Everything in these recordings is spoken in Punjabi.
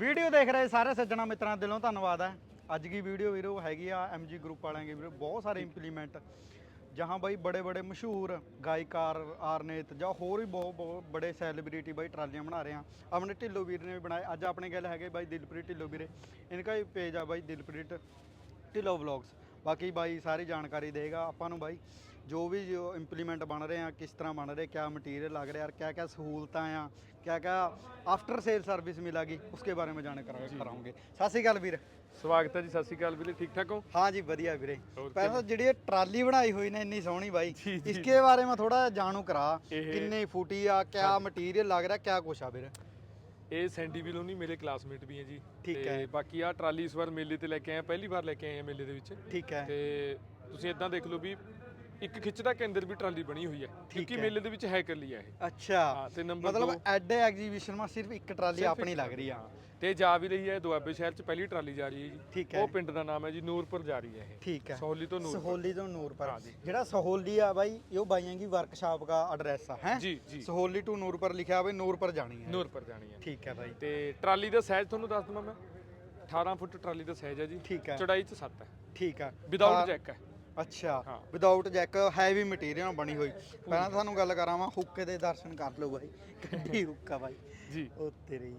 ਵੀਡੀਓ ਦੇਖ ਰਹੇ ਸਾਰੇ ਸੱਜਣਾ ਮਿੱਤਰਾਂ ਦਿਲੋਂ ਧੰਨਵਾਦ ਹੈ। ਅੱਜ ਦੀ ਵੀਡੀਓ ਵੀਰੋ ਹੈਗੀ ਆ ਐਮਜੀ ਗਰੁੱਪ ਵਾਲਿਆਂ ਦੀ ਵੀਰੋ ਬਹੁਤ ਸਾਰੇ ਇੰਪਲੀਮੈਂਟ ਜਹਾਂ ਬਾਈ ਬੜੇ ਬੜੇ ਮਸ਼ਹੂਰ ਗਾਇਕਾਰ ਆਰਨੇਤ ਜਾਂ ਹੋਰ ਵੀ ਬਹੁਤ ਬਹੁਤ ਬੜੇ ਸੈਲੀਬ੍ਰਿਟੀ ਬਾਈ ਟਰਾਲੀਆਂ ਬਣਾ ਰਹੇ ਆ। ਆਪਣੇ ਢਿੱਲੋ ਵੀਰ ਨੇ ਵੀ ਬਣਾਏ। ਅੱਜ ਆਪਣੇ ਗੱਲ ਹੈਗੇ ਬਾਈ ਦਿਲਪ੍ਰੀਤ ਢਿੱਲੋ ਵੀਰੇ। ਇਨਕਾ ਹੀ ਪੇਜ ਆ ਬਾਈ ਦਿਲਪ੍ਰੀਤ ਢਿੱਲੋ ਵਲੌਗਸ ਬਾਕੀ ਬਾਈ ਸਾਰੀ ਜਾਣਕਾਰੀ ਦੇਗਾ ਆਪਾਂ ਨੂੰ ਬਾਈ। ਜੋ ਵੀ ਜੋ ਇੰਪਲੀਮੈਂਟ ਬਣ ਰਹੇ ਆ ਕਿਸ ਤਰ੍ਹਾਂ ਬਣ ਰਹੇ ਕਿਆ ਮਟੀਰੀਅਲ ਲੱਗ ਰਿਹਾ ਕਿਆ ਕਿਆ ਸਹੂਲਤਾਂ ਆ ਕਿਆ ਕਿਆ ਆਫਟਰ ਸੇਲ ਸਰਵਿਸ ਮਿਲਾਗੀ ਉਸਕੇ ਬਾਰੇ ਮੈਂ ਜਾਣ ਕਰਾਉਂਗੇ ਸਤਿ ਸ਼੍ਰੀ ਅਕਾਲ ਵੀਰ। ਸਵਾਗਤ ਹੈ ਜੀ ਸਤਿ ਸ਼੍ਰੀ ਵੀਰੇ ਠੀਕ ਠਾਕ ਹੋ? ਹਾਂ ਜੀ ਵਧੀਆ ਵੀਰੇ। ਪਹਿਲਾਂ ਜਿਹੜੀ ਇਹ ਟਰਾਲੀ ਬਣਾਈ ਹੋਈ ਨੇ ਇੰਨੀ ਸੋਹਣੀ ਬਾਈ ਇਸਕੇ ਬਾਰੇ ਮੈਂ ਥੋੜਾ ਜਾਣੂ ਕਰਾ ਕਿੰਨੇ ਫੁੱਟੀ ਆ ਕਿਆ ਮਟੀਰੀਅਲ ਲੱਗ ਰਿਹਾ ਕਿਆ ਕੁਛ ਆ ਵੀਰੇ? ਇਹ ਸੈਂਡੀ ਬਿਲੋਨੀ ਮੇਰੇ ਕਲਾਸਮੇਟ ਵੀ ਹੈ ਜੀ। ਠੀਕ ਹੈ। ਬਾਕੀ ਆ ਟਰਾਲੀ ਇਸ ਵਾਰ ਮੇਲੇ ਤੇ ਲੈ ਕੇ ਆਏ ਪਹਿਲੀ ਵਾਰ ਲੈ ਕੇ ਆਏ ਆ ਮੇਲੇ ਦੇ ਵਿੱਚ। ਠੀਕ ਹੈ। ਤੇ ਤੁਸੀਂ ਇਦਾਂ ਦੇਖ ਲਓ ਵੀ ਇੱਕ ਖਿੱਚ ਦਾ ਕੇਂਦਰ ਵੀ ਟਰਾਲੀ ਬਣੀ ਹੋਈ ਹੈ ਕਿਉਂਕਿ ਹੈ। ਮੇਲੇ ਦੇ ਵਿੱਚ ਹੈ ਕਰ ਲਿਆ ਇਹ। ਅੱਛਾ। ਹਾਂ ਤੇ ਨੰਬਰ ਮਤਲਬ ਐਡੇ ਐਗਜ਼ੀਬਿਸ਼ਨ ਮਾ ਸਿਰਫ ਇੱਕ ਟਰਾਲੀ ਆਪਣੀ ਲੱਗ ਰਹੀ ਆ। ਤੇ ਜਾ ਵੀ ਰਹੀ ਹੈ ਦੁਆਬੇ ਸ਼ਹਿਰ ਚ ਪਹਿਲੀ ਟਰਾਲੀ ਜਾ ਰਹੀ ਹੈ ਜੀ। ਠੀਕ ਹੈ। ਉਹ ਪਿੰਡ ਦਾ ਨਾਮ ਹੈ ਜੀ ਨੂਰਪੁਰ ਜਾ ਰਹੀ ਹੈ ਇਹ। ਠੀਕ ਹੈ। ਸੋਹਲੀ ਤੋਂ ਨੂਰਪੁਰ। ਸਹੋਲੀ ਤੋਂ ਨੂਰਪੁਰ। ਹਾਂ ਜੀ। ਜਿਹੜਾ ਸਹੋਲੀ ਆ ਬਾਈ ਇਹ ਬਾਈਆਂ ਦੀ ਵਰਕਸ਼ਾਪ ਦਾ ਐਡਰੈਸ ਆ ਹੈ? ਜੀ ਜੀ। ਸਹੋਲੀ ਟੂ ਨੂਰਪੁਰ ਲਿਖਿਆ ਹੋਵੇ ਨੂਰਪੁਰ ਜਾਣੀ ਹੈ। ਨੂਰਪੁਰ ਜਾਣੀ ਹੈ। ਠੀਕ ਹੈ ਬਾਈ। ਤੇ ਟਰਾਲੀ ਦਾ ਸਾਈਜ਼ ਤੁਹਾਨੂੰ ਦੱਸ ਦਵਾਂ ਮੈਂ। 18 ਫੁੱਟ ਟਰਾਲੀ ਦਾ ਸਾਈਜ਼ ਹੈ ਜੀ। ਠੀਕ ਹੈ। ਚੌੜਾਈ ਚ 7 ਹੈ। ਠੀਕ ਆ। ਵਿਦਆਊਟ ਜੈਕ ਹੈ। ਅੱਛਾ ਹਾਂ। ਵਿਦਆਊਟ ਜੈਕ ਹੈਵੀ ਮਟੀਰੀਅਲ ਬਣੀ ਹੋਈ ਪਹਿਲਾਂ ਤਾਂ ਤੁਹਾਨੂੰ ਗੱਲ ਕਰਾਵਾਂ ਹੁੱਕੇ ਦੇ ਦਰਸ਼ਨ ਕਰ ਲਓ ਬਾਈ ਕਿੱਡੀ ਹੁੱਕਾ ਬਾਈ ਜੀ ਉਹ ਤੇਰੀ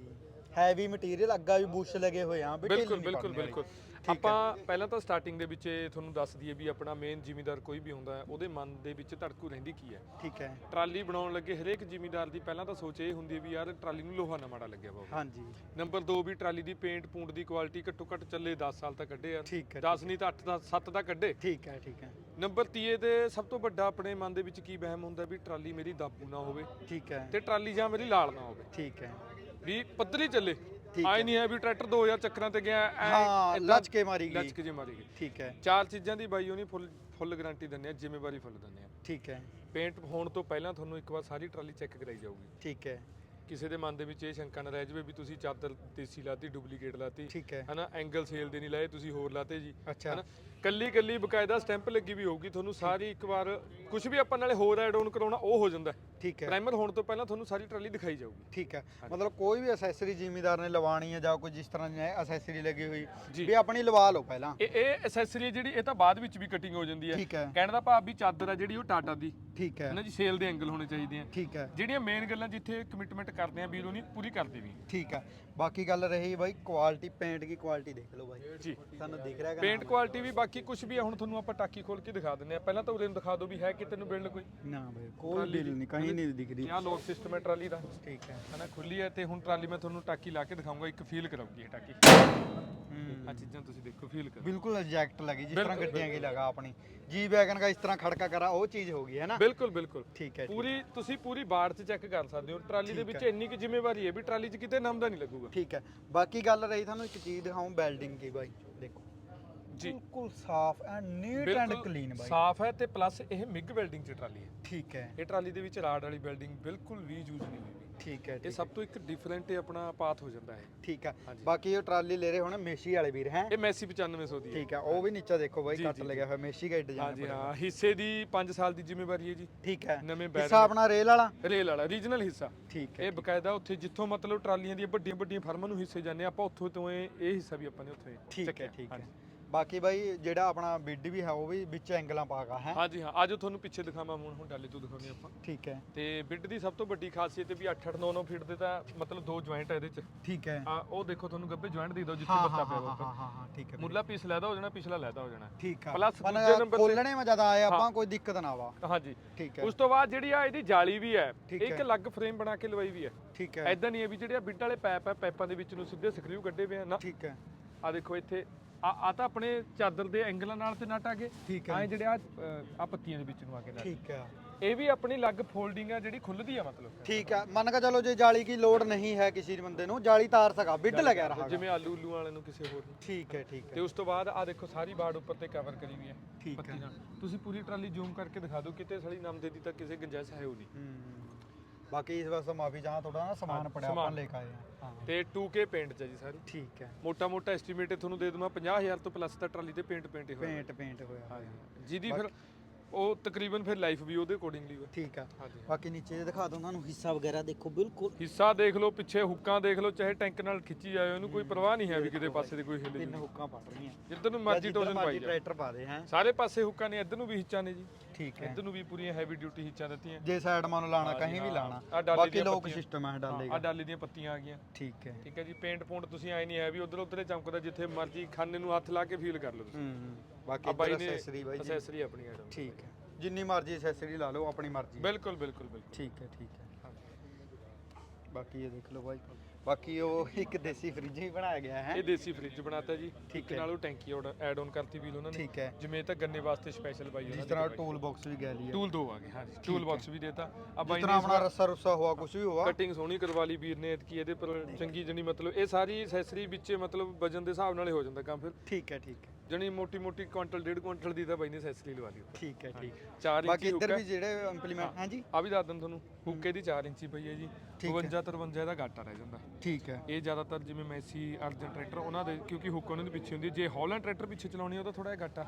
ਹੈਵੀ ਮਟੀਰੀਅਲ ਅੱਗਾ ਵੀ ਬੁਸ਼ ਲਗੇ ਹੋਏ ਆ ਵੀ ਢਿੱਲ ਬਿਲਕੁਲ ਨਹੀਂ ਬਿਲਕੁਲ ਪੜਨੀ ਵਾਲੀ। ਬਿਲਕੁਲ। ਆਪਾਂ ਪਹਿਲਾਂ ਤਾਂ ਸਟਾਰਟਿੰਗ ਦੇ ਵਿੱਚ ਇਹ ਤੁਹਾਨੂੰ ਦੱਸ ਦਈਏ ਵੀ ਆਪਣਾ ਮੇਨ ਜ਼ਿਮੀਦਾਰ ਕੋਈ ਵੀ ਹੁੰਦਾ ਹੈ ਉਹਦੇ ਮਨ ਦੇ ਵਿੱਚ ਧੜਕੂ ਰਹਿੰਦੀ ਕੀ ਹੈ? ਠੀਕ ਹੈ। ਟਰਾਲੀ ਬਣਾਉਣ ਲੱਗੇ ਹਰੇਕ ਜ਼ਿਮੀਦਾਰ ਦੀ ਪਹਿਲਾਂ ਤਾਂ ਸੋਚ ਇਹ ਹੁੰਦੀ ਹੈ ਵੀ ਯਾਰ ਟਰਾਲੀ ਨੂੰ ਲੋਹਾ ਨਾ ਮਾੜਾ ਲੱਗਿਆ ਬਾਬਾ ਹਾਂਜੀ। ਨੰਬਰ 2 ਵੀ ਟਰਾਲੀ ਦੀ ਪੇਂਟ ਪੂੰਟ ਦੀ ਕੁਆਲਿਟੀ ਘੱਟੋ ਘੱਟ ਚੱਲੇ 10 ਸਾਲ ਤੱਕ ਕੱਢੇ ਯਾਰ ਠੀਕ ਹੈ 10 ਨਹੀਂ ਤਾਂ 8 ਦਾ 7 ਦਾ ਕੱਢੇ। ਠੀਕ ਹੈ ਠੀਕ ਹੈ। ਨੰਬਰ 3 ਤੇ ਸਭ ਤੋਂ ਵੱਡਾ ਆਪਣੇ ਮਨ ਦੇ ਵਿੱਚ ਕੀ ਵਹਿਮ ਹੁੰਦਾ ਵੀ ਟਰਾਲੀ ਮੇਰੀ ਦਾਬੂ ਨਾ ਹੋਵੇ ਠੀਕ ਹੈ। ਤੇ ਟਰਾਲੀ ਜਾਂ ਮੇਰੀ ਲਾਲ ਨਾ ਹੋਵੇ। ਠੀਕ ਹੈ। ਵੀ ਪੱਧਰੀ ਚੱਲੇ। ਠੀਕ ਆਈ ਨਹੀਂ ਹੈ ਵੀ ਟਰੈਕਟਰ 2000 ਚੱਕਰਾਂ ਤੇ ਗਿਆ ਐ ਹਾਂ ਏਦਾਂ ਲੱਚ ਕੇ ਮਾਰੀ ਗਈ। ਲੱਚ ਕੇ ਜੇ ਮਾਰੀ ਗਈ। ਠੀਕ ਹੈ। ਚਾਰ ਚੀਜ਼ਾਂ ਦੀ ਬਾਈ ਉਹਨੀ ਫੁੱਲ ਫੁੱਲ ਗਾਰੰਟੀ ਦਿੰਦੇ ਆ ਜ਼ਿੰਮੇਵਾਰੀ ਫੁੱਲ ਦਿੰਦੇ ਆ। ਠੀਕ ਹੈ। ਪੇਂਟ ਹੋਣ ਤੋਂ ਪਹਿਲਾਂ ਤੁਹਾਨੂੰ ਇੱਕ ਵਾਰ ਸਾਰੀ ਟਰਾਲੀ ਚੈੱਕ ਕਰਾਈ ਜਾਊਗੀ। ਠੀਕ ਹੈ। ਕਿਸੇ ਦੇ ਮਨ ਦੇ ਵਿੱਚ ਇਹ ਸ਼ੰਕਾ ਨਾ ਰਹਿ ਜਾਵੇ ਵੀ ਤੁਸੀਂ ਚਾਦਰ ਦੇਸੀ ਲਾਤੀ ਡੁਪਲੀਕੇਟ ਲਾਤੀ। ਠੀਕ ਹੈ। ਹਨਾ ਐਂਗਲ ਸੇਲ ਦੇ ਨਹੀਂ ਲਾਏ ਤੁਸੀਂ ਹੋਰ ਲਾਤੇ ਜੀ। ਅੱਛਾ। ਹਨਾ ਕੱਲੀ ਕੱਲੀ ਬਕਾਇਦਾ ਸਟੈਂਪ ਲੱਗੀ ਵੀ ਹੋਊਗੀ ਤੁਹਾਨੂੰ ਸਾਰੀ ਇੱਕ ਵਾਰ ਕੁਝ ਵੀ ਆਪਾਂ ਨਾਲੇ ਹੋਰ ਐਡ ਆਨ ਕਰਾਉਣਾ ਉਹ ਹੋ ਜਾਂਦਾ। ਠੀਕ ਹੈ। ਪ੍ਰਾਈਮਰ ਹੋਣ ਤੋਂ ਪਹਿਲਾਂ ਤੁਹਾਨੂੰ ਸਾਰੀ ਟਰਾਲੀ ਦਿਖਾਈ ਜਾਊਗੀ। ਠੀਕ ਹੈ। ਮਤਲਬ ਕੋਈ ਵੀ ਅਸੈਸਰੀ ਜ਼ਿਮੀਦਾਰ ਨੇ ਲਵਾਣੀ ਹੈ ਜਾਂ ਕੋਈ ਜਿਸ ਤਰ੍ਹਾਂ ਦੀ ਅਸੈਸਰੀ ਲੱਗੀ ਹੋਈ ਜੀ। ਵੀ ਆਪਣੀ ਲਵਾ ਲਓ ਪਹਿਲਾਂ। ਇਹ ਇਹ ਐਕਸੈਸਰੀ ਜਿਹੜੀ ਇਹ ਤਾਂ ਬਾਅਦ ਵਿੱਚ ਵੀ ਕਟਿੰਗ ਹੋ ਜਾਂਦੀ ਹੈ। ਠੀਕ ਹੈ। ਕਹਿਣ ਦਾ ਭਾਵ ਵੀ ਚਾਦਰ ਆ ਜਿਹੜੀ ਉਹ ਟਾਟਾ ਦੀ। ਠੀਕ ਹੈ। ਹਨਾ ਜੀ ਸੇਲ ਦੇ ਐਂਗਲ ਹੋਣੇ ਚਾਹੀਦੇ ਆ। ਠੀਕ ਹੈ। ਜਿਹੜੀਆਂ ਮੇਨ ਗੱਲਾਂ ਜਿੱਥੇ ਕਮਿਟਮੈਂਟ ਕਰਦੇ ਆ ਵੀਰ ਉਹ ਨਹੀਂ ਪੂਰੀ ਕਰਦੇ ਵੀ। ਠੀਕ ਹੈ ਬਾਕੀ ਗੱਲ ਰਹੀ ਬਾਈ ਕੁਆਲਿਟੀ ਪੇਂਟ ਦੀ ਕੁਆਲਿਟੀ ਦੇਖ ਲਓ ਬਾਈ। ਜੀ। ਤੁਹਾਨੂੰ ਦਿਖ ਰਿਹਾ ਕਿ ਪੇਂਟ ਕੁਆਲਿਟੀ ਵੀ ਬਾਕੀ ਕੁਝ ਵੀ ਆ ਹੁਣ ਤੁਹਾਨੂੰ ਆਪਾਂ ਟਾਕੀ ਖੋਲ ਕੇ ਦਿਖਾ ਦਿੰਦੇ ਆ। ਪਹਿਲਾਂ ਤਾਂ ਉਰੇ ਨੂੰ ਦਿਖਾ ਦਿਓ ਵੀ ਹੈ ਕਿਤੇ ਨੂੰ ਬਿਲਡ ਕੋਈ। ਨਾ ਬਾਈ ਕੋਈ ਬਿਲ ਨਹੀਂ ਕहीं ਨਹੀਂ ਦਿਖ ਰਹੀ ਆਹ ਲੋਕ ਸਿਸਟਮ ਹੈ ਟਰਾਲੀ ਦਾ। ਠੀਕ ਹੈ। ਹਨਾ ਖੁੱਲੀ ਹੈ ਤੇ ਹੁਣ ਟਰਾਲੀ ਮੈਂ ਤੁਹਾਨੂੰ ਟਾਕੀ ਲਾ ਕੇ ਦਿਖਾਉਂਗਾ ਇੱਕ ਫੀਲ ਕਰਾਉਗੀ ਇਹ ਟਾਕੀ। ਆ ਚੀਜ਼ਾਂ ਤੁਸੀਂ ਦੇਖੋ ਫੀਲ ਕਰੋ। ਬਿਲਕੁਲ ਐਗਜ਼ੈਕਟ ਲੱਗੀ ਜਿਸ ਤਰ੍ਹਾਂ ਬਿਲਕੁਲ, ਗੱਡੀਆਂ ਕੀ ਲਗਾ ਆਪਣੀ। ਜੀ ਵੈਗਨ ਦਾ ਇਸ ਤਰ੍ਹਾਂ ਖੜਕਾ ਕਰਾ ਉਹ ਚੀਜ਼ ਹੋ ਗਈ ਹੈ ਨਾ ਬਿਲਕੁਲ ਬਿਲਕੁਲ। ਠੀਕ ਹੈ ਪੂਰੀ ਤੁਸੀਂ ਪੂਰੀ ਬਾੜ 'ਚ ਚੈੱਕ ਕਰ ਸਕਦੇ ਹੋ ਟਰਾਲੀ ਦੇ ਠੀਕ ਵਿੱਚ ਇੰਨੀ ਕਿ ਜ਼ਿੰਮੇਵਾਰੀ ਹੈ ਵੀ ਟਰਾਲੀ 'ਚ ਕਿਤੇ ਨਮਦਾ ਨਹੀਂ ਲੱਗੂਗਾ। ਠੀਕ ਹੈ। ਬਾਕੀ ਗੱਲ ਰਹੀ ਤੁਹਾਨੂੰ ਇੱਕ ਚੀਜ਼ ਦਿਖਾਉਂ ਬਿਲਡਿੰਗ ਦੀ ਬਾਈ ਦੇਖੋ। ਜੀ। ਬਿਲਕੁਲ ਸਾਫ਼ ਐਂਡ ਨੀਟ ਐਂਡ ਕਲੀਨ ਬਾਈ। ਸਾਫ਼ ਹੈ ਤੇ ਪਲੱਸ ਇਹ ਮਿਗ ਵੈਲਡਿੰਗ 'ਚ ਟਰਾਲੀ ਹੈ। ਠੀਕ ਹੈ। ਇਹ ਟਰਾਲੀ ਦੇ ਵਿੱਚ ਰਾਡ ਵਾਲੀ ਬਿਲਡਿੰਗ ਬਿਲਕੁਲ ਵੀ ਯੂਜ਼ ਨਹੀਂ ਹੋਈ ਠੀਕ ਹੈ ਇਹ ਸਭ ਤੋਂ ਇੱਕ ਡਿਫਰੈਂਟ ਆਪਣਾ ਪਾਥ ਹੋ ਜਾਂਦਾ ਹੈ ਠੀਕ ਹੈ ਹਾਂਜੀ। ਬਾਕੀ ਇਹ ਟਰਾਲੀ ਲੈ ਰਹੇ ਹੁਣ ਮੇਸ਼ੀ ਵਾਲੇ ਵੀਰ ਹੈ? ਇਹ ਮੈਸੀ 9500 ਦੀ ਹੈ। ਠੀਕ ਹੈ ਉਹ ਵੀ ਨੀਚੇ ਦੇਖੋ ਬਾਈ ਜੀ, ਕੱਟ ਜੀ, ਲੱਗਿਆ ਹੋਇਆ ਮੇਸ਼ੀ ਦਾ ਡਿਜ਼ਾਈਨ ਹਾਂਜੀ ਹਾਂ ਹਿੱਸੇ ਦੀ 5 ਸਾਲ ਦੀ ਜ਼ਿੰਮੇਵਾਰੀ ਹੈ ਜੀ। ਠੀਕ ਹੈ। ਨਵੇਂ ਹਿੱਸਾ ਆਪਣਾ ਰੇਲ ਵਾਲਾ? ਰੇਲ ਵਾਲਾ ਰੀਜਨਲ ਹਿੱਸਾ। ਠੀਕ ਹੈ। ਇਹ ਬਕਾਇਦਾ ਉੱਥੇ ਜਿੱਥੋਂ ਮਤਲਬ ਟਰਾਲੀਆਂ ਦੀਆਂ ਵੱਡੀਆਂ ਵੱਡੀਆਂ ਫਰਮਾਂ ਨੂੰ ਹਿੱਸੇ ਜਾਂਦੇ ਆ, ਆਪਾਂ ਉੱਥੋਂ ਤੋਂ ਇਹ ਇਹ ਹਿੱਸਾ ਵੀ ਆਪਾਂ ਨੇ ਉੱਥੇ ਠੀਕ ਹੈ ਚੱਕਿਆ। ਠੀਕ ਹੈ। ਹਾਂਜੀ। ਬਾਕੀ ਬਾਈ ਜਿਹੜਾ ਆਪਣਾ ਬਿੱਡ ਵੀ ਹੈ ਉਹ ਵੀ ਵਿੱਚ ਐਂਗਲਾਂ ਪਾਗਾ ਹੈ। ਹਾਂਜੀ ਹਾਂ ਆਜੋ ਤੁਹਾਨੂੰ ਪਿੱਛੇ ਦਿਖਾਵਾਂ ਹੁਣ ਹੁਣ ਡਾਲੇ ਤੋਂ ਦਿਖਾਉਂਦੇ ਆਪਾਂ। ਠੀਕ ਹੈ। ਤੇ ਬਿੱਡ ਦੀ ਸਭ ਤੋਂ ਵੱਡੀ ਖਾਸੀਅਤ ਵੀ 8 8 9 9 ਫੀਟ ਦੇ ਤਾਂ ਮਤਲਬ ਦੋ ਜੁਆਇੰਟ ਆ ਇਹਦੇ ਚ। ਠੀਕ ਹੈ। ਆ ਉਹ ਦੇਖੋ ਤੁਹਾਨੂੰ ਗੱਬੇ ਜੁਆਇੰਟ ਦੇ ਦਿਓ ਜਿੱਥੇ ਹਾਂ ਬੱਤਾ ਹਾਂ ਪਿਆ ਹਾਂ ਵਾ ਹਾਂ ਹਾਂ ਹਾਂ ਠੀਕ ਹੈ। ਮੁੱਲਾ ਪੀਸ ਲੈਦਾ ਹੋ ਜਾਣਾ ਪਿਛਲਾ ਲੈਦਾ ਹੋ ਜਾਣਾ। ਠੀਕ ਹੈ ਮਨ ਦੂਜੇ number ਤੇ- ਖੋਲਣੇ ਮੈਂ ਜ਼ਿਆਦਾ ਆਏ ਆਪਾਂ ਕੋਈ ਦਿੱਕਤ ਨਾ ਆਵਾ। ਹਾਂਜੀ। ਠੀਕ ਹੈ। ਉਸ ਤੋਂ ਬਾਅਦ ਜਿਹੜੀ ਆ ਇਹਦੀ ਜਾਲੀ ਵੀ ਹੈ ਇੱਕ ਹੈ। ਅਲੱਗ ਫਰੇਮ ਬਣਾ ਕੇ ਲਵਾਈ ਵੀ ਹੈ। ਠੀਕ ਹੈ। ਐਦਾਂ ਨਹੀਂ ਹੈ ਵੀ ਜਿਹੜੇ ਆ ਬਿੱਡ ਵਾਲੇ ਪੈਪ ਹੈ ਪੈਪਾਂ ਦੇ ਵਿੱਚ ਨੂੰ ਸਿੱਧੇ ਸਕਰੂ ਕੱਢੇ ਪਏ ਆ ਨਾ। ਠੀਕ ਹੈ। ਆ ਦੇਖੋ ਇੱਥੇ ਆ ਆ ਤਾਂ ਆਪਣੇ ਚਾਦਰ ਦੇ ਐਂਗਲਾਂ ਨਾਲ ਤੇ ਨਟ ਆ ਗਏ। ਠੀਕ ਹੈ। ਆ ਜਿਹੜੇ ਆ ਆ ਪੱਤੀਆਂ ਦੇ ਵਿੱਚ ਨੂੰ ਆ ਕੇ ਨਟ। ਠੀਕ ਹੈ। ਇਹ ਵੀ ਆਪਣੀ ਅਲੱਗ ਫੋਲਡਿੰਗ ਆ ਜਿਹੜੀ ਖੁੱਲਦੀ ਆ ਮਤਲਬ। ਠੀਕ ਹੈ। ਮੰਨ ਕੇ ਚਲੋ ਜੇ ਜਾਲੀ ਕੀ ਲੋੜ ਨਹੀਂ ਹੈ ਕਿਸੇ ਬੰਦੇ ਨੂੰ ਜਾਲੀ ਤਾਰ ਸਕਾ ਬਿੱਡ ਲੱਗਿਆ ਰਹਾ ਜਿਵੇਂ ਆਲੂ ਉਲੂ ਵਾਲੇ ਨੂੰ ਕਿਸੇ ਹੋਰ ਨੂੰ। ਠੀਕ ਹੈ ਠੀਕ ਤੇ ਹੈ ਉਸ ਤੋਂ ਬਾਅਦ ਆ ਦੇਖੋ ਸਾਰੀ ਬਾੜ ਉੱਪਰ ਤੇ ਕਵਰ ਕਰੀ ਵੀ ਹੈ ਠੀਕ ਪੱਤੀ ਹੈ ਨਾਲ। ਤੁਸੀਂ ਪੂਰੀ ਟਰਾਲੀ ਜ਼ੂਮ ਕਰਕੇ ਦਿਖਾ ਦਿਓ ਕਿਤੇ ਸੜੀ ਨਮਦੇ ਦੀ ਤਾਂ ਕਿਸੇ ਗੁੰਜਾਇਸ਼ ਹੈ ਉਹ ਨਹੀਂ। ਹੂੰ। ਬਾਕੀ ਇਸ ਵਾਸਤੇ ਮਾਫੀ ਚਾਹਾਂ ਥੋੜਾ ਨਾ ਸਮਾਨ ਪੜਿਆ ਆਪਾਂ ਸਮਾਨ। ਲੈ ਕੇ ਆਏ ਹਾਂ ਹਾਂ। ਤੇ 2K ਪੇਂਟ ਚ ਜੀ ਸਾਰੀ। ਠੀਕ ਹੈ। ਮੋਟਾ ਮੋਟਾ ਐਸਟੀਮੇਟ ਤੁਹਾਨੂੰ ਦੇ ਦਵਾਂ 50000 ਤੋਂ ਪਲੱਸ ਤਾਂ ਟਰਾਲੀ ਤੇ ਪੇਂਟ ਪੇਂਟ ਹੋਇਆ। ਪੇਂਟ ਪੇਂਟ ਹੋਇਆ। ਹੋਇਆ। ਜਿਹਦੀ ਫਿਰ ਉਹ ਤਕਰੀਬਨ ਫਿਰ ਲਾਈਫ ਵੀ ਉਹਦੇ ਅਕੋਰਡਿੰਗਲੀ ਵਾ ਠੀਕ ਆ। ਹਾਂਜੀ। ਬਾਕੀ ਨੀਚੇ ਦਿਖਾ ਦੋ ਉਹਨਾਂ ਨੂੰ ਹਿੱਸਾ ਵਗੈਰਾ ਦੇਖੋ ਬਿਲਕੁਲ। ਹਿੱਸਾ ਦੇਖ ਲਓ ਪਿੱਛੇ ਹੁੱਕਾਂ ਦੇਖ ਲਓ ਚਾਹੇ ਟੈਂਕ ਨਾਲ ਖਿੱਚੀ ਜਾਏ ਉਹਨੂੰ ਕੋਈ ਪਰਵਾਹ ਨਹੀਂ ਹੈ ਵੀ ਕਿਤੇ ਪਾਸੇ ਦੀ ਕੋਈ ਹਿੱਲ ਤਿੰਨ ਹੁੱਕਾਂ ਪੜ ਰਹੀਆਂ। ਜਿੱਧਰ ਨੂੰ ਮਰਜ਼ੀ ਟੋਜਨ ਪਾਈ ਜਾ ਟਰੈਕਟਰ ਪਾ ਦੇ ਹੈ। ਸਾਰੇ ਪਾਸੇ ਹੁੱਕਾਂ ਨੇ ਇੱਧਰ ਨੂੰ ਵੀ ਹਿੱਚਾਂ ਨੇ ਜੀ। ਠੀਕ ਹੈ। ਇੱਧਰ ਨੂੰ ਵੀ ਪੂਰੀਆਂ ਹੈਵੀ ਡਿਊਟੀ ਹਿੱਚਾਂ ਦਿੱਤੀਆਂ। ਜੇ ਸਾਈਡ ਮਨ ਲਾਣਾ ਕਹੀਂ ਵੀ ਲਾਣਾ ਡਾਲੇ ਬਾਕੀ ਦੀਆਂ ਲੋਕ ਪੱਤੀਆਂ। ਸਿਸਟਮ ਹੈ ਡਾਲੇ ਆ ਡਾਲੀ ਦੀਆਂ ਪੱਤੀਆਂ ਆ ਗਈਆਂ। ਠੀਕ ਹੈ। ਠੀਕ ਹੈ ਜੀ ਪੇਂਟ ਪੂੰਟ ਤੁਸੀਂ ਆਏ ਨਹੀਂ ਹੈ ਵੀ ਉਧਰ ਉਧਰੇ ਚਮਕਦਾ ਜਿੱਥੇ ਮਰਜ਼ੀ ਖਾਨੇ ਨੂੰ ਹੱਥ ਲਾ ਕੇ ਫੀਲ ਕਰ ਲਓ ਤੁਸੀਂ। ਹੂੰ। ਬਾਕੀ ਆ ਬਾਈ ਨੇ accessory ਬਾਈ ਜੀ। ਅਸੈਸਰੀ ਆਪਣੀ ਐਡਮ ਠੀਕ ਹੈ। ਜਿੰਨੀ ਮਰਜ਼ੀ ਐਕਸੈਸਰੀ ਲਾ ਲਓ ਆਪਣੀ ਮਰਜ਼ੀ ਬਿਲਕੁਲ ਬਿਲਕੁਲ ਬਿਲਕੁਲ। ਠੀਕ ਹੈ ਠੀਕ ਹੈ। ਬਾਕੀ ਇਹ ਦੇਖ ਲਓ ਬਾਈ। ਬਾਕੀ ਉਹ ਇੱਕ ਦੇਸੀ ਫ੍ਰਿਜ ਵੀ ਬਣਾਇਆ ਗਿਆ ਹੈ। ਇਹ ਦੇਸੀ ਫ੍ਰਿਜ ਬਣਾਤਾ ਜੀ। ਠੀਕ। ਨਾਲ ਉਹ ਟੈਂਕੀ ਐਡ ਆਨ ਕਰਤੀ ਵੀਲ ਉਹਨਾਂ ਨੇ। ਠੀਕ ਹੈ। ਜਿਵੇਂ ਤਾਂ ਗੰਨੇ ਵਾਸਤੇ ਸਪੈਸ਼ਲ ਬਾਈ ਜਿਸ ਉਹਨਾਂ ਤਰ੍ਹਾਂ ਟੂਲ ਬਾਕਸ ਵੀ ਗੈ ਲਿਆ ਟੂਲ ਦੋ ਆ ਗਏ ਹਾਂਜੀ ਟੂਲ ਬਾਕਸ ਵੀ ਦੇਤਾ। ਆ ਜਿਸ ਬਾਈ ਤਰ੍ਹਾਂ ਨੇ ਆਪਣਾ ਰੱਸਾ ਰੁੱਸਾ ਹੋਆ ਕੁਝ ਵੀ ਹੋਆ। ਕਟਿੰਗ ਸੋਹਣੀ ਕਰਵਾ ਲਈ ਵੀਰ ਨੇ ਐਤਕੀ ਇਹਦੇ ਪਰ ਚੰਗੀ ਜਣੀ ਮਤਲਬ ਇਹ ਸਾਰੀ ਐਕਸੈਸਰੀ ਵਿੱਚ ਮਤਲਬ ਵਜਨ ਦੇ ਹਿਸਾਬ ਨਾਲ ਹੀ ਹੋ ਜਾਂਦਾ ਕੰਮ ਫਿਰ। ਠੀਕ ਹੈ ਠੀਕ ਹੈ। ਜਣੀ ਮੋਟੀ ਮੋਟੀ ਕੁਇੰਟਲ ਡੇਢ ਕੁਇੰਟਲ ਦੀ ਤਾਂ ਬਾਈ ਨੇ ਐਕਸੈਸਰੀ ਲਵਾ ਲਈ ਠੀਕ ਹੈ ਠੀਕ। 4 ਬਾਕੀ ਇੰਚੀ ਇੱਧਰ ਹੁੱਕ ਵੀ ਜਿਹੜੇ ਇੰਪਲੀਮੈਂਟ ਹਾਂਜੀ? ਆ ਵੀ ਦੱਸ ਦਿੰਦਾ ਤੁਹਾਨੂੰ ਹੁੱਕੇ ਦੀ 4 ਇੰਚੀ ਪਈ ਹੈ ਜੀ। ਠੀਕ ਹੈ। 52 53 ਦਾ ਘਾਟਾ ਰਹਿ ਜਾਂਦਾ। ਠੀਕ ਹੈ। ਇਹ ਜ਼ਿਆਦਾਤਰ ਜਿਵੇਂ ਮੈਸੀ ਅਰਜਨ ਟਰੈਕਟਰ ਉਹਨਾਂ ਦੇ ਕਿਉਂਕਿ ਹੁੱਕ ਉਹਨਾਂ ਦੇ ਪਿੱਛੇ ਹੁੰਦੀ ਜੇ ਹਾਲੈਂਡ ਟਰੈਕਟਰ ਪਿੱਛੇ ਚਲਾਉਣੀ ਉਹਦਾ ਥੋੜਾ ਜਿਹਾ ਘਾਟਾ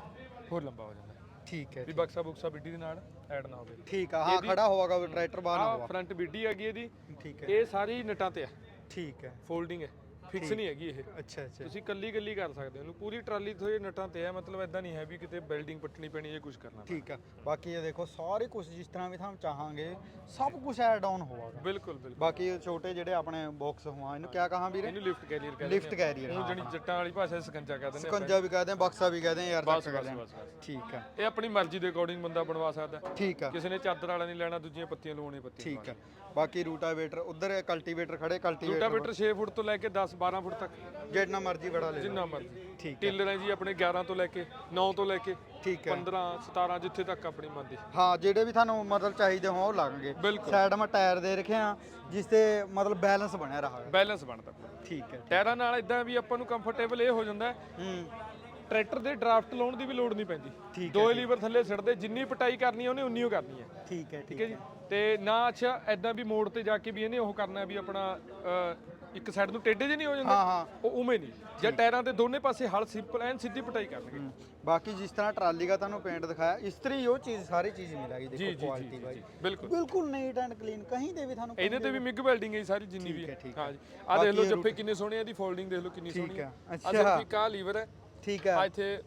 ਹੋਰ ਲੰਬਾ ਹੋ ਜਾਂਦਾ। ਠੀਕ ਹੈ ਵੀ ਬਕਸਾ ਬੁਕਸਾ ਬਿੱਡੀ ਦੇ ਨਾਲ ਐਡ ਨਾ ਹੋਵੇ। ਠੀਕ ਆ ਹਾਂ ਖੜਾ ਹੋਵਾਗਾ ਟਰੈਕਟਰ ਬਾਹਰ ਨਾ ਹੋਵਾ। ਫਰੰਟ ਬਿੱਡੀ ਹੈਗੀ ਇਹਦੀ। ਠੀਕ ਹੈ। ਇਹ ਸਾਰੀ ਨਟਾਂ ਤੇ ਆ ਠੀਕ ਹੈ। ਫੋਲਡਿੰਗ ਹੈ। ਫਿਕਸ ਨਹੀਂ ਹੈਗੀ ਇਹ। ਅੱਛਾ ਅੱਛਾ। ਤੁਸੀਂ ਕੱਲੀ ਕੱਲੀ ਕਰ ਸਕਦੇ ਹੋ। ਇਹਨੂੰ ਪੂਰੀ ਟਰਾਲੀ ਤੋਂ ਇਹ ਨਟਾਂ ਤੇ ਹੈ ਮਤਲਬ ਐਦਾਂ ਨਹੀਂ ਹੈ ਵੀ ਕਿਤੇ ਬਿਲਡਿੰਗ ਪੱਟਣੀ ਪੈਣੀ ਜਾਂ ਕੁਝ ਕਰਨਾ ਠੀਕ ਆ। ਬਾਕੀ ਇਹ ਦੇਖੋ ਸਾਰੇ ਕੁਝ ਜਿਸ ਤਰ੍ਹਾਂ ਵੀ ਤੁਹਾਨੂੰ ਚਾਹਾਂਗੇ ਸਭ ਕੁਝ ਐਡ ਆਨ ਹੋਵਾਗਾ। ਬਿਲਕੁਲ ਬਿਲਕੁਲ। ਬਾਕੀ ਇਹ ਛੋਟੇ ਜਿਹੜੇ ਆਪਣੇ ਬਾਕਸ ਹੋਆ ਇਹਨੂੰ ਕਿਆ ਕਹਾਂ ਵੀਰੇ? ਇਹਨੂੰ ਲਿਫਟ ਕੈਰੀਅਰ ਕਹਿੰਦੇ ਲਿਫਟ ਕੈਰੀਅਰ ਉਹ ਜਣੀ ਜੱਟਾਂ ਵਾਲੀ ਭਾਸ਼ਾ ਸਕੰਜਾ ਕਹਿੰਦੇ ਨੇ ਸਕੰਜਾ ਵੀ ਕਹਦੇ ਆ ਬਕਸਾ ਵੀ ਕਹਦੇ ਆ ਯਾਰ ਬਸ ਬਸ ਠੀਕ ਆ। ਇਹ ਆਪਣੀ ਮਰਜ਼ੀ ਦੇ ਅਕੋਰਡਿੰਗ ਬੰਦਾ ਬਣਵਾ ਸਕਦਾ। ਠੀਕ ਆ। ਕਿਸੇ ਨੇ ਚਾਦਰ ਵਾਲਾ ਨਹੀਂ ਲੈਣਾ ਦੂਜੀਆਂ ਪੱਤੀਆਂ ਲਵਾਉਣੀਆਂ ਪੱਤੀਆਂ ਠੀਕ ਆ। ਬਾਕੀ ਰੂਟਾਵੇਟਰ ਉਧਰ ਕਲਟੀਵੇਟਰ ਖੜੇ ਕਲਟੀਵੇਟਰ ਰੂਟਾਵੇਟਰ 6 ਫੁੱਟ ਤੋਂ ਲੈ ਕੇ 10 12 ਫੁੱਟ ਤੱਕ। ਜਿੰਨਾ ਮਰਜ਼ੀ ਬੜਾ ਲੈ ਲਓ। ਜਿੰਨਾ ਮਰਜ਼ੀ। ਠੀਕ ਟਿਲਰ ਹੈ ਜੀ ਆਪਣੇ 11 ਤੋਂ ਲੈ ਕੇ 9 ਤੋਂ ਲੈ ਕੇ ਠੀਕ ਆ 15 17 ਜਿੱਥੇ ਤੱਕ ਆਪਣੀ ਮਰਜ਼ੀ ਹਾਂ ਜਿਹੜੇ ਵੀ ਤੁਹਾਨੂੰ ਮਤਲਬ ਚਾਹੀਦੇ ਹੋ ਉਹ ਬਿਲਕੁਲ। ਸਾਈਡ 'ਮਾ ਟਾਇਰ ਦੇ ਰੱਖੇ ਆ ਜਿਸ ਤੇ ਮਤਲਬ ਬੈਲੈਂਸ ਬਣਿਆ ਰਹਾ ਬੈਲੈਂਸ ਬਣਦਾ ਪੂਰਾ। ਠੀਕ ਹੈ। ਟਾਇਰਾਂ ਨਾਲ ਇਦਾਂ ਵੀ ਆਪਾਂ ਨੂੰ ਕੰਫਰਟੇਬਲ ਇਹ ਹੋ ਜਾਂਦਾ ਹੈ, ਹੂੰ। ਟਰੈਕਟਰ ਦੇ ਡਰਾਫਟ ਲਾਉਣ ਦੀ ਵੀ ਲੋੜ ਨਹੀਂ ਪੈਂਦੀ। ਦੋ ਲੀਵਰ ਥੱਲੇ ਸਿੱਟਦੇ ਜਿੰਨੀ ਪਟਾਈ ਕਰਨੀ ਹੈ ਉਹਨੇ ਉਨੀ ਓ ਕਰਨੀ ਹੈ ਠੀਕ ਹੈ ਠੀਕ ਹੈ ਜੀ। ਤੇ ਨਾ ਅੱਛਾ ਐਦਾਂ ਵੀ ਮੋੜ ਤੇ ਜਾ ਕੇ ਵੀ ਇਹਨੇ ਉਹ ਕਰਨਾ ਵੀ ਆਪਣਾ ਅਹ, ਇੱਕ ਸਾਈਡ ਨੂੰ ਟੇਢੇ ਜੇ ਨਹੀਂ ਹੋ ਜਾਂਦੇ ਹਾਂ ਹਾਂ। ਉਹ ਉਵੇਂ ਨਹੀਂ। ਜੇ। ਟਾਇਰਾਂ ਦੇ ਦੋਨੇ ਪਾਸੇ ਹਲ ਸਿੰਪਲ ਐਨ ਸਿੱਧੀ ਪਟਾਈ ਕਰਨਗੇ। ਬਾਕੀ ਜਿਸ ਤਰ੍ਹਾਂ ਟਰਾਲੀ ਦਾ ਤੁਹਾਨੂੰ ਪੇਂਟ ਦਿਖਾਇਆ ਇਸ ਤਰ੍ਹਾਂ ਹੀ ਉਹ ਚੀਜ਼ ਸਾਰੀ ਚੀਜ਼ ਮਿਲੇਗੀ ਜੀ ਜੀ ਦੇਖੋ ਜੀ ਕੁਆਲਿਟੀ ਜੀ, ਬਾਈ ਜੀ ਬਿਲਕੁਲ। ਬਿਲਕੁਲ ਨੀਟ ਐਂਡ ਕਲੀਨ ਕहीं ਦੇ ਵੀ ਤੁਹਾਨੂੰ ਇਹਦੇ ਤੇ ਵੀ ਮਿਗ ਵੈਲਡਿੰਗ ਹੈ ਜੀ ਸਾਰੀ ਜਿੰਨੀ ਵੀ ਠੀਕ ਹੈ, ਠੀਕ ਹਾਂ। ਹੈ। ਜੀ। ਆ ਦੇਖ ਲਓ ਬਾਕੀ ਇਹ ਜੱਫੇ ਕਿੰਨੇ ਸੋਹਣੇ ਆ ਇਹਦੀ ਫੋਲਡਿੰਗ ਦੇਖ ਲਓ ਕਿੰਨੀ ਠੀਕ ਸੋਹਣੀ ਹੈ, ਆ। ਅੱਛਾ। ਸਿਰਫ ਇੱਕ ਆ ਲੀਵਰ ਹੈ। ਠੀਕ ਆ ਇੱਥੇ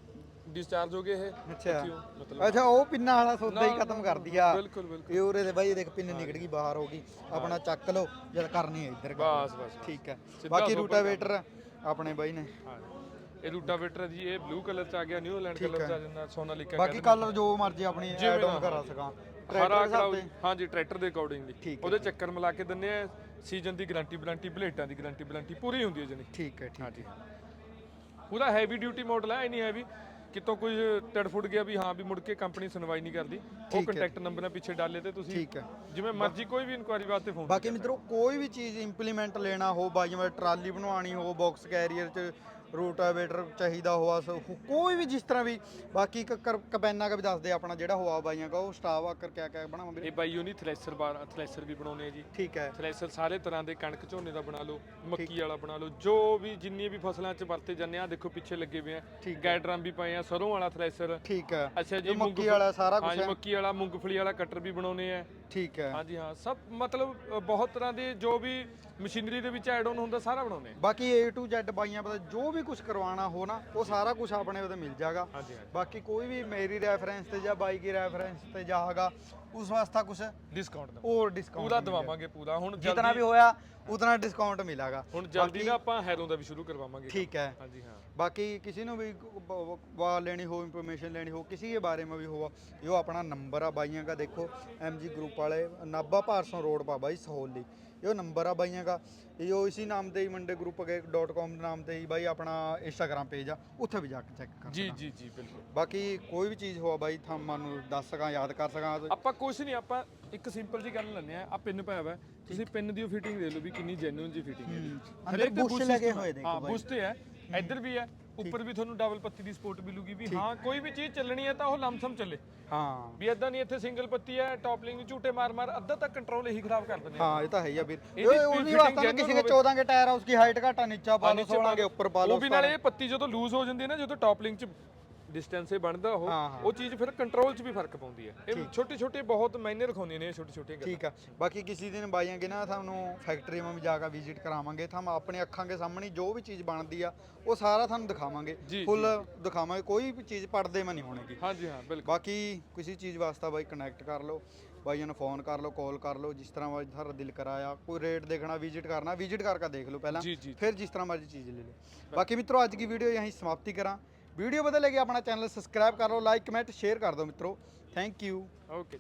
ਡਿਸਚਾਰਜ ਹੋ ਗਏ ਇਹ ਅੱਛਾ। ਇੱਥੋਂ, ਮਤਲਬ ਅੱਛਾ ਉਹ ਪਿੰਨਾ ਵਾਲਾ ਸੌਦਾ ਹੀ ਖਤਮ ਕਰ ਦਿਆ ਬਿਲਕੁਲ ਬਿਲਕੁਲ। ਇਹ ਉਰੇ ਦੇ ਬਾਈ ਇਹ ਦੇਖ ਪਿੰਨ ਨਿਕਲ ਗਈ ਬਾਹਰ ਹੋ ਗਈ। ਆਪਣਾ ਚੱਕ ਲਓ ਜਦ ਕਰਨੀ ਹੈ ਇੱਧਰ। ਕਰਨੀ। ਬਸ ਬਸ। ਠੀਕ ਹੈ ਬਾਕੀ ਰੂਟਾਵੇਟਰ ਆਪਣੇ ਬਾਈ ਨੇ। ਹਾਂ। ਇਹ ਰੂਟਾਵੇਟਰ ਹੈ ਜੀ ਇਹ ਬਲੂ ਕਲਰ ਚ ਆ ਗਿਆ ਨਿਊਜ਼ੀਲੈਂਡ ਕਲਰ ਚ ਆ ਜਾਂਦਾ ਸੋਨਾਲੀਕਾ ਬਾਕੀ ਕਲਰ ਜੋ ਮਰਜ਼ੀ ਆਪਣੀ ਐਡ ਆਨ ਕਰਾ ਸਕਾਂ। ਹਰਾ ਟਰੈਕਟਰ ਕਰਾਓ ਸਾਹਿਬ ਹਾਂਜੀ ਟਰੈਕਟਰ ਦੇ ਅਕੋਰਡਿੰਗਲੀ ਠੀਕ ਉਹਦੇ ਚੱਕਰ ਮਿਲਾ ਕੇ ਦਿੰਨੇ ਆ ਸੀਜ਼ਨ ਦੀ ਗਾਰੰਟੀ ਬਲੰਟੀ ਬਲੇਟਾਂ ਦੀ ਗਾਰੰਟੀ ਬਲੰਟੀ ਪੂਰੀ ਹੁੰਦੀ ਹੈ ਜਣੀ ਠੀਕ ਹੈ ਠੀਕ ਹਾਂਜੀ ਪੂਰਾ ਹੈਵੀ ਡਿਊਟੀ ਮਾਡਲ ਹੈ ਇਹ ਨਹੀਂ ਹੈਵੀ ਕਿਤੋਂ ਕੁਝ ਟੜਫੁੱਟ ਗਿਆ ਵੀ ਹਾਂ ਵੀ ਮੁੜ ਕੇ ਕੰਪਨੀ ਸੁਣਵਾਈ ਨਹੀਂ ਕਰਦੀ ਉਹ ਕੰਟੈਕਟ ਨੰਬਰ ਨਾਲ ਪਿੱਛੇ ਡਾਲੇ ਤੇ ਤੁਸੀਂ ਠੀਕ ਹੈ। ਜਿਵੇਂ ਮਰਜ਼ੀ ਕੋਈ ਵੀ ਇਨਕੁਆਇਰੀ ਵਾਸਤੇ ਫੋਨ ਬਾਕੀ ਮਿੱਤਰੋ ਕੋਈ ਵੀ ਚੀਜ਼ ਇੰਪਲੀਮੈਂਟ ਲੈਣਾ ਹੋ ਬਾਈ ਜਿਵੇਂ ਟਰਾਲੀ ਬਣਵਾਉਣੀ ਹੋ ਬਾਕਸ ਕੈਰੀਅਰ ਚ ਰੋਟਾਵੇਟਰ ਚਾਹੀਦਾ ਹੋਆ ਸੋ ਕੋਈ ਵੀ ਜਿਸ ਤਰ੍ਹਾਂ ਵੀ ਬਾਕੀ ਕਬੈਨਾ ਦਾ ਵੀ ਦੱਸਦੇ ਆਪਣਾ ਜਿਹੜਾ ਹੋਆ ਬਾਈਆਂ ਦਾ ਉਹ ਸਟਾਫ ਆਕਰ ਕਿਆ ਕਿਆ ਬਣਾਵਾਂ ਵੀਰੇ? ਇਹ ਬਾਈ ਉਹਨੀ ਥ੍ਰੈਸ਼ਰ ਬਾਰ ਥ੍ਰੈਸ਼ਰ ਵੀ ਬਣਾਉਨੇ ਆ ਜੀ। ਠੀਕ ਹੈ। ਥ੍ਰੈਸ਼ਰ ਸਾਰੇ ਤਰ੍ਹਾਂ ਦੇ ਕਣਕ ਝੋਨੇ ਦਾ ਬਣਾ ਲਓ ਮੱਕੀ ਵਾਲਾ ਬਣਾ ਲਓ ਜੋ ਵੀ ਜਿੰਨੀ ਵੀ ਫਸਲਾਂ 'ਚ ਵਰਤੇ ਜਾਂਦੇ ਆ ਦੇਖੋ ਪਿੱਛੇ ਲੱਗੇ ਹੋਏ ਆ। ਗੈਡਰਮ ਵੀ ਪਏ ਆ ਸਰੋਂ ਵਾਲਾ ਥ੍ਰੈਸ਼ਰ ਠੀਕ ਹੈ। ਅੱਛਾ ਜੀ ਮੱਕੀ ਵਾਲਾ ਸਾਰਾ ਕੁਝ ਮੱਕੀ ਵਾਲਾ ਮੂੰਗਫਲੀ ਵਾਲਾ ਕਟਰ ਵੀ ਬਣਾਉਨੇ ਆ। ਠੀਕ ਹੈ। ਹਾਂਜੀ ਹਾਂ। ਸਭ ਮਤਲਬ ਅ, ਬਹੁਤ ਤਰ੍ਹਾਂ ਦੇ ਜੋ ਵੀ ਮਸ਼ੀਨਰੀ ਦੇ ਵਿੱਚ ਐਡ ਆਨ ਹੁੰਦਾ ਸਾਰਾ ਬਣਾਉਨੇ ਆ ਬਾਕੀ A to Z ਬਾਈਆਂ ਪਤਾ ਜੋ ਵੀ ਕੁਝ ਕਰਵਾਉਣਾ ਹੋ ਨਾ ਉਹ ਸਾਰਾ ਕੁਝ ਆਪਣੇ ਉਹਦੇ ਮਿਲ ਜਾਗਾ ਹਾਂਜੀ ਹਾਂਜੀ। ਬਾਕੀ ਕੋਈ ਵੀ ਮੇਰੀ ਰੈਫਰੈਂਸ ਤੇ ਜਾਂ ਬਾਈ ਕੀ ਰੈਫਰੈਂਸ ਤੇ ਜਾਗਾ ਉਸ ਵਾਸਤਾ ਕੁਝ ਡਿਸਕਾਊਂਟ ਦਾ ਹੋਰ ਡਿਸਕਾਊਂਟ ਪੂਰਾ ਦਵਾਵਾਂਗੇ ਪੂਰਾ। ਹੁਣ ਜਿਤਨਾ ਵੀ ਜਲਦੀ ਹੋਇਆ ਉਤਨਾ ਡਿਸਕਾਊਂਟ ਮਿਲਾਗਾ। ਹੁਣ ਜਲਦੀ ਨਾ ਆਪਾਂ ਹੈਲੋਂ ਦਾ ਵੀ ਸ਼ੁਰੂ ਕਰਵਾਵਾਂਗੇ ਠੀਕ ਹੈ। ਹਾਂਜੀ ਹਾਂ। बाकी किसी ने भी वाह लेनी हो इंफॉर्मेशन लेनी हो किसी के बारे में भी हो यो अपना नंबर है भाइयों का देखो एम जी ग्रुप वाले नाभा पारसों रोड पर भाई ਇਹੋ ਨੰਬਰ ਆ ਬਾਈਆਂ ਦਾ। ਇਹੋ ਇਸੇ ਨਾਮ ਤੇ ਹੀ ਮੰਡੇ ਗਰੁੱਪ .com ਦੇ ਨਾਮ ਤੇ ਹੀ ਬਾਈ ਆਪਣਾ ਇੰਸਟਾਗ੍ਰam ਪੇਜ ਆ ਉੱਥੇ ਵੀ ਜਾ ਕੇ ਚੈੱਕ ਕਰ ਜੀ ਜੀ ਜੀ ਬਿਲਕੁਲ। ਬਾਕੀ ਕੋਈ ਵੀ ਚੀਜ਼ ਹੋਆ ਬਾਈ ਤਾਂ ਮਨ ਨੂੰ ਦੱਸ ਸਕਾਂ ਯਾਦ ਕਰ ਸਕਾਂ ਆਪਾਂ ਕੁਝ ਨਹੀਂ ਆਪਾਂ ਇੱਕ ਸਿੰਪਲ ਜੀ ਗੱਲ ਲੈਣੇ ਆ ਆ ਪਿੰਨ ਪਾਇਆ ਹੋਇਆ ਤੁਸੀਂ ਪਿੰਨ ਦੀ ਫਿਟਿੰਗ ਦੇ ਲਓ ਵੀ ਕਿੰਨੀ ਜੈਨੂਇਨ ਜੀ ਫਿਟਿੰਗ ਹੈ ਹਰੇਕ ਬੁਸ਼ ਲੱਗੇ ਹੋਏ ਦੇਖੋ ਬਾਈ। ਹਾਂ ਬੁਸ਼ ਤੇ ਹੈ। ਇੱਧਰ ਵੀ ਹੈ। ਉੱਪਰ ਵੀ ਤੁਹਾਨੂੰ ਡਬਲ ਪੱਤੀ ਦੀ ਸਪੋਰਟ ਮਿਲੂਗੀ ਵੀ ਹਾਂ ਕੋਈ ਵੀ ਚੀਜ਼ ਚੱਲਣੀ ਹੈ ਤਾਂ ਉਹ ਲੰਮਸਮ ਚੱਲੇ। ਹਾਂ। ਵੀ ਐਦਾਂ ਨਹੀਂ ਇੱਥੇ ਸਿੰਗਲ ਪੱਤੀ ਹੈ ਟੌਪਲਿੰਗ ਨੂੰ ਝੂਟੇ ਮਾਰ ਮਾਰ ਅੱਧਾ ਤੱਕ ਕੰਟਰੋਲ ਇਹੀ ਖਰਾਬ ਕਰ ਦਿੰਦੇ ਹਾਂ ਇਹ ਤਾਂ ਹੈ ਹੀ ਆ ਵੀਰ। ਇਹ ਉਹਦੀ ਵਾਸਤਾ ਨਾ ਕਿਸੇ ਦੇ 14 ਕੇ ਟਾਇਰ ਆ ਉਸकी ਹਾਈਟ ਘਟਾ ਨੀਚਾ ਪਾ ਲਓ ਉੱਪਰ ਪਾ ਉਹ ਵੀ ਨਾਲੇ ਇਹ ਪੱਤੀ ਜਦੋਂ ਲੂਜ਼ ਹੋ ਜਾਂਦੀ ਹੈ ਨਾ ਜਦੋਂ ਟੌਪਲਿੰਗ ਚ ਡਿਸਟੈਂਸ ਇਹ ਬਣਦਾ ਉਹ ਹਾਂ, ਹਾਂ। ਉਹ ਚੀਜ਼ ਫਿਰ ਕੰਟਰੋਲ 'ਚ ਵੀ ਫ਼ਰਕ ਪਾਉਂਦੀ ਹੈ। ਇਹ ਛੋਟੇ ਛੋਟੇ ਬਹੁਤ ਮਾਇਨੇ ਰਖਾਉਂਦੀਆਂ ਨੇ ਛੋਟੇ ਛੋਟੇ ਠੀਕ ਆ। ਬਾਕੀ ਕਿਸੇ ਦਿਨ ਬਾਈਆਂ ਕੇ ਨਾ ਤੁਹਾਨੂੰ ਫੈਕਟਰੀ ਵਿੱਚ ਜਾ ਕੇ ਵਿਜ਼ਿਟ ਕਰਾਵਾਂਗੇ। ਤੁਹਾਨੂੰ ਆਪਣੇ ਅੱਖਾਂ ਦੇ ਸਾਹਮਣੇ ਜੋ ਵੀ ਚੀਜ਼ ਬਣਦੀ ਆ ਉਹ ਸਾਰਾ ਤੁਹਾਨੂੰ ਦਿਖਾਵਾਂਗੇ। ਜੀ, ਫੁੱਲ ਦਿਖਾਵਾਂਗੇ। ਕੋਈ ਵੀ ਚੀਜ਼ ਪੜਦੇ ਮੈਂ ਨਹੀਂ ਹੋਣੇਗੀ। ਹਾਂਜੀ ਹਾਂ ਬਿਲਕੁਲ। ਬਾਕੀ ਕਿਸੇ ਚੀਜ਼ ਵਾਸਤੇ ਬਾਈ ਕਨੈਕਟ ਕਰ ਲਓ। ਬਾਈਆਂ ਨੂੰ ਫੋਨ ਕਰ ਲਓ ਕਾਲ ਕਰ ਲਓ ਜਿਸ ਤਰ੍ਹਾਂ ਮਰਜ਼ੀ ਤੁਹਾਡਾ ਦਿਲ ਕਰਾਇਆ। ਕੋਈ ਰੇਟ ਦੇਖਣਾ ਵਿਜ਼ਿਟ ਕਰਨਾ ਵਿਜ਼ਿਟ ਕਰਕੇ ਦੇਖ ਲਓ ਪਹਿਲਾਂ। ਜੀ, ਜੀ। ਫਿਰ ਜਿਸ ਤਰ੍ਹਾਂ ਮਰਜ਼ੀ ਚੀਜ਼ ਲੈ ਲਓ। ਬਾਕੀ ਮਿੱਤਰੋ ਅੱਜ ਦੀ ਵੀਡੀਓ ਯਹੀਂ ਸਮਾਪਤੀ ਕਰਾਂ। ਵੀਡੀਓ ਬਦਲ ਲੱਗੇ ਆਪਣਾ ਚੈਨਲ ਸਬਸਕ੍ਰਾਈਬ ਕਰ ਲਓ, ਲਾਈਕ, ਕਮੈਂਟ, ਸ਼ੇਅਰ ਕਰ ਦਿਓ ਮਿੱਤਰੋ। Thank you okay